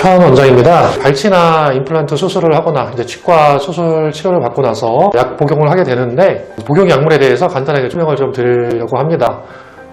편 원장입니다. 발치나 임플란트 수술을 하거나 이제 치과 수술 치료를 받고 나서 약 복용을 하게 되는데 복용 약물에 대해서 간단하게 설명을 좀 드리려고 합니다.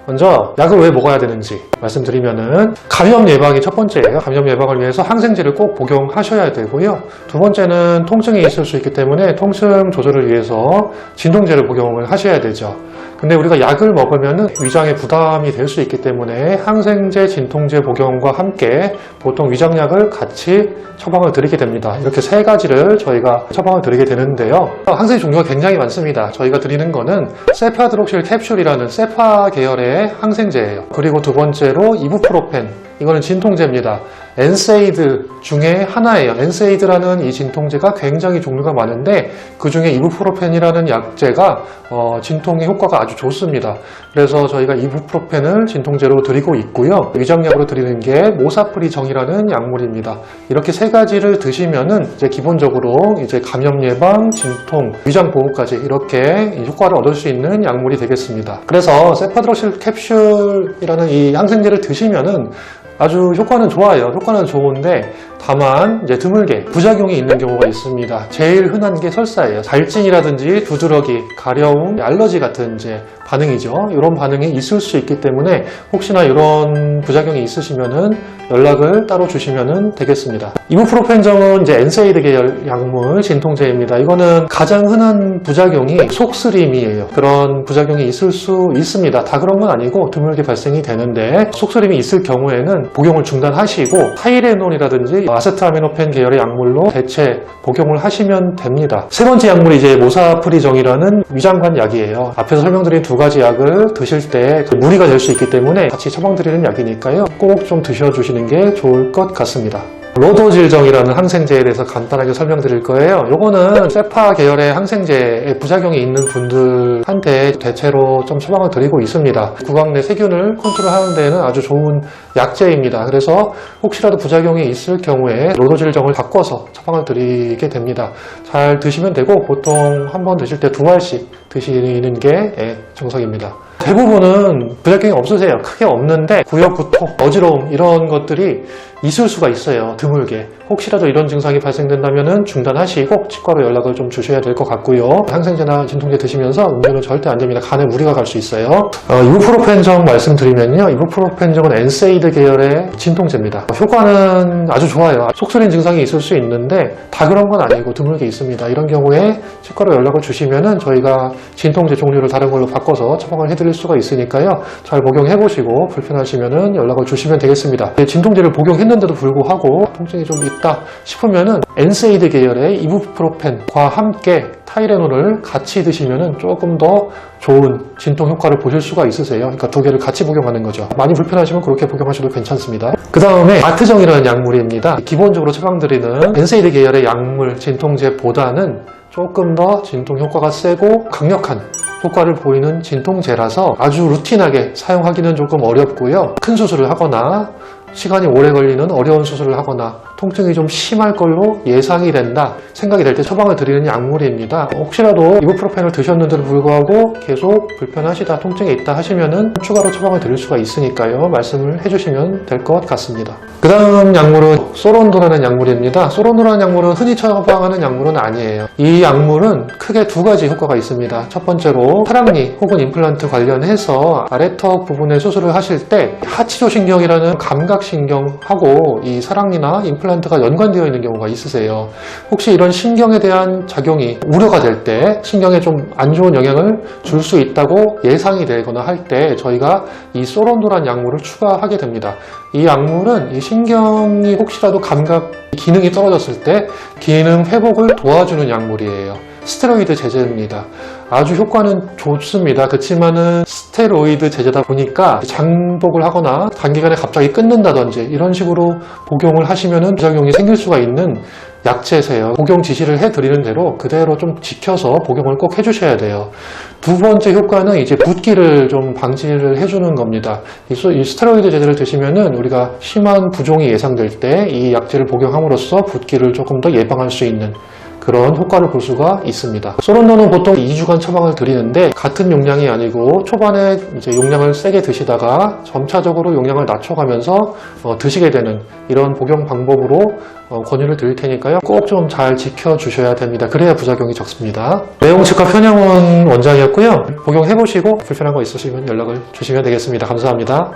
먼저 약을 왜 먹어야 되는지 말씀드리면은 감염 예방이 첫 번째예요. 감염 예방을 위해서 항생제를 꼭 복용하셔야 되고요. 두 번째는 통증이 있을 수 있기 때문에 통증 조절을 위해서 진통제를 복용을 하셔야 되죠. 근데 우리가 약을 먹으면 위장에 부담이 될 수 있기 때문에 항생제, 진통제 복용과 함께 보통 위장약을 같이 처방을 드리게 됩니다. 이렇게 세 가지를 저희가 처방을 드리게 되는데요. 항생제 종류가 굉장히 많습니다. 저희가 드리는 거는 세파드록실 캡슐이라는 세파 계열의 항생제예요. 그리고 두 번째로 이부프로펜. 이거는 진통제입니다. 엔세이드 중에 하나예요. 엔세이드라는 이 진통제가 굉장히 종류가 많은데 그 중에 이부프로펜이라는 약제가 어, 진통의 효과가 아주 좋습니다. 그래서 저희가 이부프로펜을 진통제로 드리고 있고요. 위장약으로 드리는 게 모사프리정이라는 약물입니다. 이렇게 세 가지를 드시면은 이제 기본적으로 이제 감염 예방, 진통, 위장 보호까지 이렇게 효과를 얻을 수 있는 약물이 되겠습니다. 그래서 세파드로실 캡슐이라는 이 항생제를 드시면은 아주 효과는 좋아요. 효과는 좋은데 다만 이제 드물게 부작용이 있는 경우가 있습니다. 제일 흔한 게 설사예요. 발진이라든지 두드러기, 가려움, 알러지 같은 이제 반응이죠. 이런 반응이 있을 수 있기 때문에 혹시나 이런 부작용이 있으시면은 연락을 따로 주시면 되겠습니다. 이부프로펜정은 이제 엔세이드 계열 약물 진통제입니다. 이거는 가장 흔한 부작용이 속쓰림이에요. 그런 부작용이 있을 수 있습니다. 다 그런 건 아니고 드물게 발생이 되는데 속쓰림이 있을 경우에는 복용을 중단하시고 타이레놀이라든지 아세트아미노펜 계열의 약물로 대체 복용을 하시면 됩니다. 세 번째 약물이 이제 모사프리정이라는 위장관 약이에요. 앞에서 설명드린 두 가지 약을 드실 때그 무리가 될 수 있기 때문에 같이 처방드리는 약이니까요. 꼭 좀 드셔주시는 게 좋을 것 같습니다. 로도질정이라는 항생제에 대해서 간단하게 설명드릴 거예요. 요거는 세파 계열의 항생제에 부작용이 있는 분들한테 대체로 좀 처방을 드리고 있습니다. 구강 내 세균을 컨트롤하는 데는 아주 좋은 약제입니다. 그래서 혹시라도 부작용이 있을 경우에 로도질정을 바꿔서 처방을 드리게 됩니다. 잘 드시면 되고 보통 한 번 드실 때 두 알씩 드시는 게 예, 정석입니다. 대부분은 부작용이 없으세요. 크게 없는데 구역구토, 어지러움 이런 것들이 있을 수가 있어요. 드물게. 혹시라도 이런 증상이 발생된다면 중단하시고 치과로 연락을 좀 주셔야 될 것 같고요. 항생제나 진통제 드시면서 음료는 절대 안 됩니다. 간에 무리가 갈 수 있어요. 어, 이부프로펜정 말씀드리면요. 이부프로펜정은 엔세이드 계열의 진통제입니다. 효과는 아주 좋아요. 속쓰린 증상이 있을 수 있는데 다 그런 건 아니고 드물게 있습니다. 이런 경우에 치과로 연락을 주시면은 저희가 진통제 종류를 다른 걸로 바꿔서 처방을 해드릴 수가 있으니까요. 잘 복용해 보시고 불편하시면은 연락을 주시면 되겠습니다. 네, 진통제를 복용했는데도 불구하고 통증이 좀 있다 싶으면은 엔세이드 계열의 이부프로펜과 함께 타이레놀을 같이 드시면은 조금 더 좋은 진통 효과를 보실 수가 있으세요. 그러니까 두 개를 같이 복용하는 거죠. 많이 불편하시면 그렇게 복용하셔도 괜찮습니다. 그 다음에 아트정이라는 약물입니다. 기본적으로 처방드리는 엔세이드 계열의 약물 진통제보다는 조금 더 진통 효과가 세고 강력한 효과를 보이는 진통제라서 아주 루틴하게 사용하기는 조금 어렵고요. 큰 수술을 하거나 시간이 오래 걸리는 어려운 수술을 하거나 통증이 좀 심할 걸로 예상이 된다 생각이 될 때 처방을 드리는 약물입니다. 혹시라도 이부프로펜을 드셨는데도 불구하고 계속 불편하시다 통증이 있다 하시면은 추가로 처방을 드릴 수가 있으니까요 말씀을 해주시면 될 것 같습니다. 그 다음 약물은 소론도라는 약물입니다. 소론도라는 약물은 흔히 처방하는 약물은 아니에요. 이 약물은 크게 두 가지 효과가 있습니다. 첫 번째로 사랑니 혹은 임플란트 관련해서 아래턱 부분에 수술을 하실 때 하치조신경이라는 감각 신경하고 이 사랑니나 임플란트가 연관되어 있는 경우가 있으세요. 혹시 이런 신경에 대한 작용이 우려가 될 때 신경에 좀 안 좋은 영향을 줄 수 있다고 예상이 되거나 할 때 저희가 이 소론도란 약물을 추가하게 됩니다. 이 약물은 이 신경이 혹시라도 감각 기능이 떨어졌을 때 기능 회복을 도와주는 약물이에요. 스테로이드 제제입니다. 아주 효과는 좋습니다. 그렇지만은 스테로이드 제제다 보니까 장복을 하거나 단기간에 갑자기 끊는다든지 이런 식으로 복용을 하시면은 부작용이 생길 수가 있는 약제세요. 복용 지시를 해드리는 대로 그대로 좀 지켜서 복용을 꼭 해주셔야 돼요. 두 번째 효과는 이제 붓기를 좀 방지를 해주는 겁니다. 이, 스테로이드 제제를 드시면은 우리가 심한 부종이 예상될 때 이 약제를 복용함으로써 붓기를 조금 더 예방할 수 있는 그런 효과를 볼 수가 있습니다. 소론도는 보통 2주간 처방을 드리는데 같은 용량이 아니고 초반에 이제 용량을 세게 드시다가 점차적으로 용량을 낮춰가면서 어, 드시게 되는 이런 복용 방법으로 어, 권유를 드릴 테니까요. 꼭 좀 잘 지켜주셔야 됩니다. 그래야 부작용이 적습니다. 내용 치과 편영원 원장이었고요. 복용해보시고 불편한 거 있으시면 연락을 주시면 되겠습니다. 감사합니다.